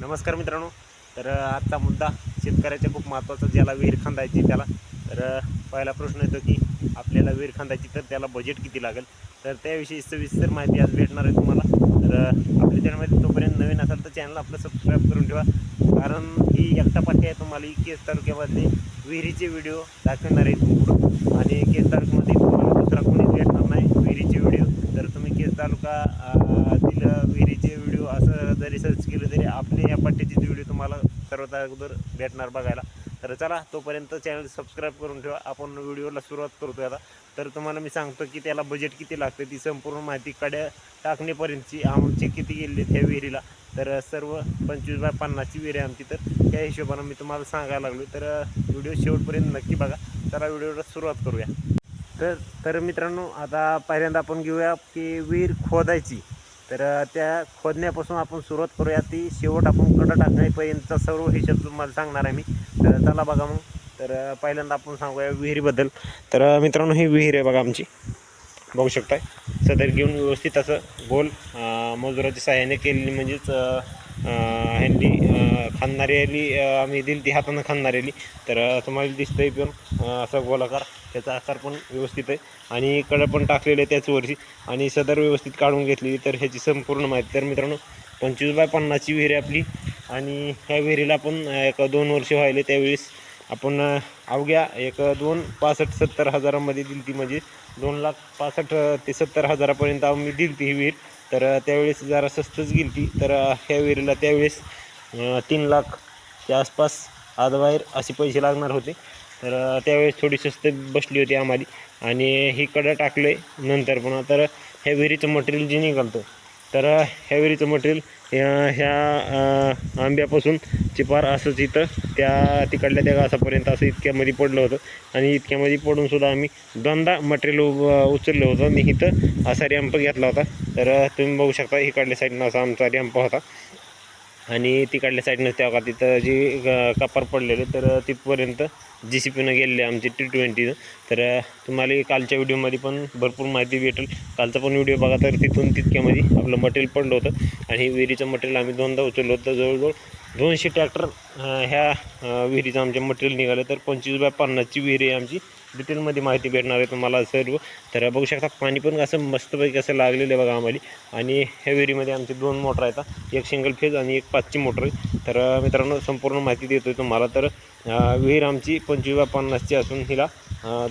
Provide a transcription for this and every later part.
नमस्कार मित्रांनो. तर आजचा मुद्दा शेतकऱ्याच्या खूप महत्त्वाचा ज्याला विहीर खांदायची त्याला. तर पहिला प्रश्न येतो की आपल्याला विहीर खांदायची तर त्याला बजेट किती लागेल? तर त्याविषयी सविस्तर माहिती आज भेटणार आहे तुम्हाला. तर आपल्या चॅनलमध्ये तोपर्यंत नवीन असाल तर चॅनल आपलं सबस्क्राईब करून ठेवा. कारण ही एकटा पाठी आहे तुम्हाला इकेस तालुक्यामध्ये तालुक्यामधले विहिरीचे व्हिडिओ दाखवणार आहे इथून आणि केस तालुक्यामध्ये तुम्हाला दुसरा कोणीच भेटणार नाही विहिरीचे व्हिडिओ तर तुम्ही केस तालुका अ, तील विहिरीचे व्हिडिओ असं जरी सर्च केलं तरी आपले या पट्ट्याचे व्हिडिओ तुम्हाला सर्वात अगोदर भेटणार बघायला. तर चला तोपर्यंत चॅनल सबस्क्राईब करून ठेवा. आपण व्हिडिओला सुरुवात करतो आता. तर तुम्हाला मी सांगतो की त्याला बजेट किती लागतं ती संपूर्ण माहिती कड्या टाकणेपर्यंतची आमची किती गेली त्या विहिरीला. तर सर्व पंचवीस बाय पन्नासची विहीर आहे आमची. तर त्या हिशोबानं मी तुम्हाला सांगायला लागलो. तर व्हिडिओ शेवटपर्यंत नक्की बघा. चला व्हिडिओला सुरुवात करूया. तर तर मित्रांनो आता पहिल्यांदा आपण घेऊया की विहीर खोदायची. तर त्या खोदण्यापासून आपण सुरुवात करूया. ती शेवट आपण कडं टाकण्यापर्यंतचा सर्व हिशोब तुम्हाला सांगणार आहे मी. तर चला बघा मग. तर पहिल्यांदा आपण सांगूया विहिरीबद्दल. तर मित्रांनो ही विहीर आहे बघा आमची. बघू शकताय. सदर घेऊन व्यवस्थित असं गोल मजुराच्या सहाय्याने केलेली म्हणजेच हँडी अ, ह्यांनी आम्ही दिली ती हातानं आली तर तुम्हाला दिसतं आहे पण असा गोलाकार त्याचा आकार पण व्यवस्थित आहे. आणि कडं पण टाकलेलं आहे त्याच वर्षी आणि सदर व्यवस्थित काढून घेतलेली तर ह्याची संपूर्ण माहिती. तर मित्रांनो पंचवीस बाय पन्नासची विहीर आहे आपली. आणि ह्या विहिरीला पण एक दोन वर्ष व्हायले त्यावेळेस. आपण अवघ्या एक दोन पासष्ट सत्तर हजारामध्ये दिली ती म्हणजे दोन लाख पासष्ट ते सत्तर हजारापर्यंत आम्ही दिली ती ही विहीर. तर त्यावेळेस जरा स्वस्तच गेली ती तर ह्या विहिरीला त्यावेळेस तीन लाखच्या आसपास आजबाहेर असे पैसे लागणार होते. तर त्यावेळेस थोडी स्वस्त बसली होती आम्हाला. आणि ही कडं आहे नंतर पुन्हा तर ह्या विहिरीचं मटेरियल जे निघालतं तर ह्या विहिरीचं मटेरियल ह्या आंब्यापासून चिपार असंच इथं. त्या तिकडल्या त्या घासापर्यंत असं इतक्यामध्ये पडलं होतं. आणि इतक्यामध्ये पडून सुद्धा आम्ही दोनदा मटेरियल उचललं होतं. मी इथं असा रॅम्प घेतला होता. तर तुम्ही बघू शकता इकडल्या साईडनं असा आमचा रॅम्प होता. आणि तिकडल्या साईडनं तेव्हा तिथं जी कपार पडलेले तर तिथपर्यंत जी सी पीनं गेलेले आमचे टी ट्वेंटीनं तर तुम्हाला कालच्या व्हिडिओमध्ये पण भरपूर माहिती भेटेल. कालचा पण व्हिडिओ बघा तर तिथून तितक्यामध्ये आपलं मटेरियल पडलं होतं. आणि विहिरीचं मटेरियल आम्ही दोनदा उचललं होतं. जवळजवळ दोनशे ट्रॅक्टर ह्या विहिरीचं आमचे मटेरियल निघालं. तर पंचवीस बाय पन्नासची विहीर आहे आमची. डिटेलमध्ये माहिती भेटणार आहे तुम्हाला सर्व. तर बघू शकता पाणी पण असं मस्तपैकी असं लागलेलं आहे बघा आम्हाला. आणि ह्या विहिरीमध्ये आमचे दोन मोटर आहेत एक सिंगल फेज आणि एक पाचची मोटर आहे. तर मित्रांनो संपूर्ण माहिती देतो आहे तुम्हाला. तर विहीर आमची पंचवीस बाय पन्नासची असून हिला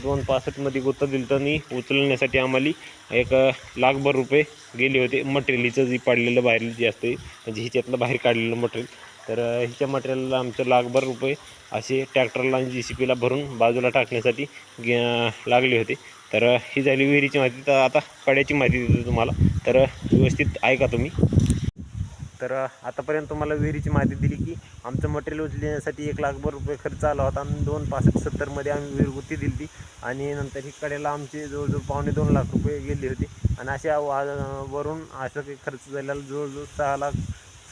दोन पासष्टमध्ये गुत्ता दिलं तर आणि उचलण्यासाठी आम्हाला एक लाखभर रुपये गेले होते. मटेरियलचं जी पाडलेलं बाहेर जे असते म्हणजे हिच्यातलं बाहेर काढलेलं मटेरियल तर ह्याच्या हिच्या मटेरियलला आमचं लाखभर रुपये असे ट्रॅक्टरला आणि जी सी पीला भरून बाजूला टाकण्यासाठी गे- लागले होते. तर ही झाली विहिरीची माहिती. तर आता कड्याची माहिती देतो तुम्हाला. तर व्यवस्थित ऐका तुम्ही. तर आतापर्यंत तुम्हाला विहिरीची माहिती दिली की आमचं मटेरियल उचलण्यासाठी एक लाखभर रुपये खर्च आला होता आणि दोन पासष्ट सत्तरमध्ये आम्ही विहिरगुती दिली होती आणि नंतर ही कडेला आमचे जवळजवळ पावणे दोन लाख रुपये गेले होते. आणि अशा वा वरून असं काही खर्च झालेला जवळजवळ सहा लाख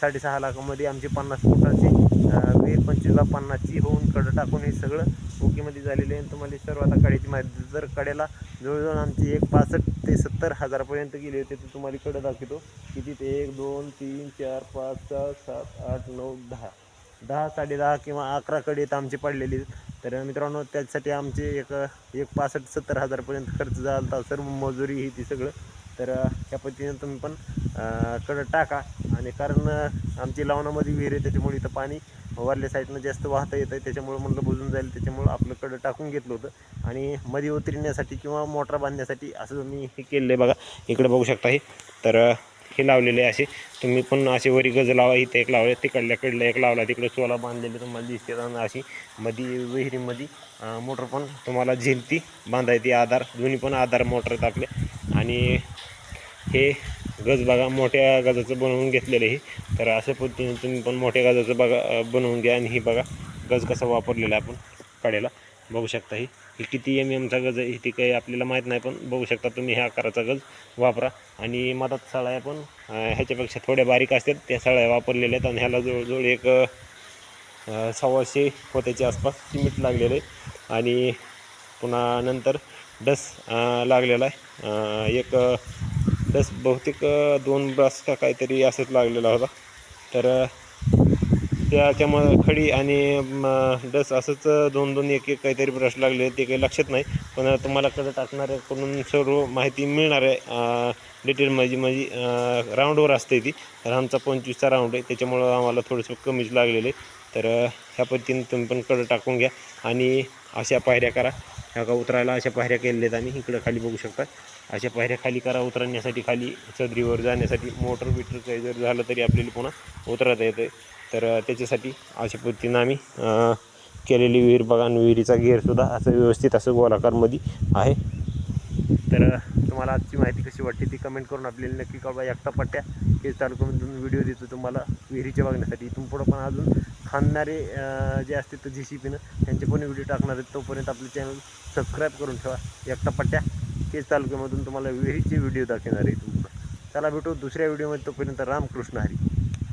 साडेसहा लाखामध्ये आमची पन्नास फुटाची वीर पंचवीसला पन्नासची होऊन कडं टाकून हे सगळं ओकेमध्ये झालेले आहे. तुम्हाला सर्व आता कड्याची माहिती जर कड्याला जवळजवळ आमची एक पासष्ट ते सत्तर हजारापर्यंत गेले होते ते तुम्हाला कडं दाखवतो. किती ते एक दोन तीन चार पाच सहा सात आठ नऊ दहा. दहा साडे दहा किंवा अकरा कडे तर आमची पडलेली तर मित्रांनो त्यासाठी आमचे एक एक पासष्ट सत्तर हजारपर्यंत खर्च झाला होता. सर्व मजुरी ही ती सगळं तर ह्या त्या पद्धतीनं तुम्ही पण कडं टाका. आणि कारण आमची लावणामध्ये विहीर आहे त्याच्यामुळे इथं पाणी वरल्या साईडनं जास्त वाहता येतं आहे त्याच्यामुळं म्हणलं बुजून जाईल. त्याच्यामुळं आपलं कडं टाकून घेतलं होतं. आणि मध्ये उतरण्यासाठी किंवा मोटर बांधण्यासाठी असं तुम्ही हे केलेलं आहे बघा. इकडे बघू शकता हे. तर हे लावलेले आहे असे. तुम्ही पण असे वरी गज लावा. इथे एक लावले तिकडल्या कडल्या एक लावला. तिकडे सोला बांधलेले तुम्हाला दिसते. आणि अशी मध्ये विहिरीमध्ये मोटर पण तुम्हाला झेलती बांधायची आधार. दोन्ही पण आधार मोटर आहेत आणि हे गज बघा मोठ्या गजाचं बनवून घेतलेलं आहे. तर अशा पद्धतीने तुम्ही पण मोठ्या गजाचं बघा बनवून घ्या आणि हे बघा गज कसा वापरलेला आहे आपण काढायला बघू शकता ही. ही किती एम एमचा गज आहे ती काही आपल्याला माहीत नाही पण बघू शकता तुम्ही ह्या आकाराचा गज वापरा. आणि मधात सळ्या पण ह्याच्यापेक्षा थोड्या बारीक असतात त्या सळ्या वापरलेल्या आहेत. आणि ह्याला जवळजवळ एक सव्वाशे पोत्याच्या आसपास सिमेंट लागलेलं आहे. आणि पुन्हा नंतर डस लागलेला आहे. एक डस बहुतेक दोन ब्रास का काहीतरी असंच लागलेला होता. तर त्याच्यामुळं खडी आणि डस असंच दोन दोन एक एक काहीतरी ब्रश लागले ते काही लक्षात नाही. पण तुम्हाला कडे टाकणाऱ्याकडून सर्व माहिती मिळणार आहे. डिटेल माझी माझी राऊंडवर असते ती. तर आमचा पंचवीसचा राऊंड आहे. त्याच्यामुळं आम्हाला थोडंसं कमीच लागलेलं. आहे तर ह्या पद्धतीने तुम्ही पण कडं टाकून घ्या. आणि अशा पायऱ्या करा. ह्या का उतरायला अशा पायऱ्या केलेल्या आहेत आम्ही इकडं खाली बघू शकता. अशा पायऱ्या खाली करा उतरण्यासाठी खाली चदरीवर जाण्यासाठी मोटर बिटर काही जर झालं तरी आपल्याला पुन्हा उतरता येतं तर त्याच्यासाठी अशा पद्धतीनं आम्ही केलेली विहीर बघा आणि विहिरीचा घेरसुद्धा असं व्यवस्थित असं गोलाकारमध्ये आहे. तर तुम्हाला आजची माहिती कशी वाटते ती कमेंट करून आपल्याला नक्की कळवा. एकटा पट्ट्या केस तालुक्यामधून व्हिडिओ देतो तुम्हाला. विहिरीच्या बघण्यासाठी इथून पुढं पण अजून खांदणारे जे असते तर जी सी पीनं त्यांचे पण व्हिडिओ टाकणार आहेत तोपर्यंत आपलं चॅनल सबस्क्राईब करून ठेवा. एकटा पट्ट्या केस तालुक्यामधून तुम्हाला विहिरीचे व्हिडिओ दाखवणार आहे तुम्हाला चला भेटू दुसऱ्या व्हिडिओमध्ये तोपर्यंत रामकृष्ण हरी.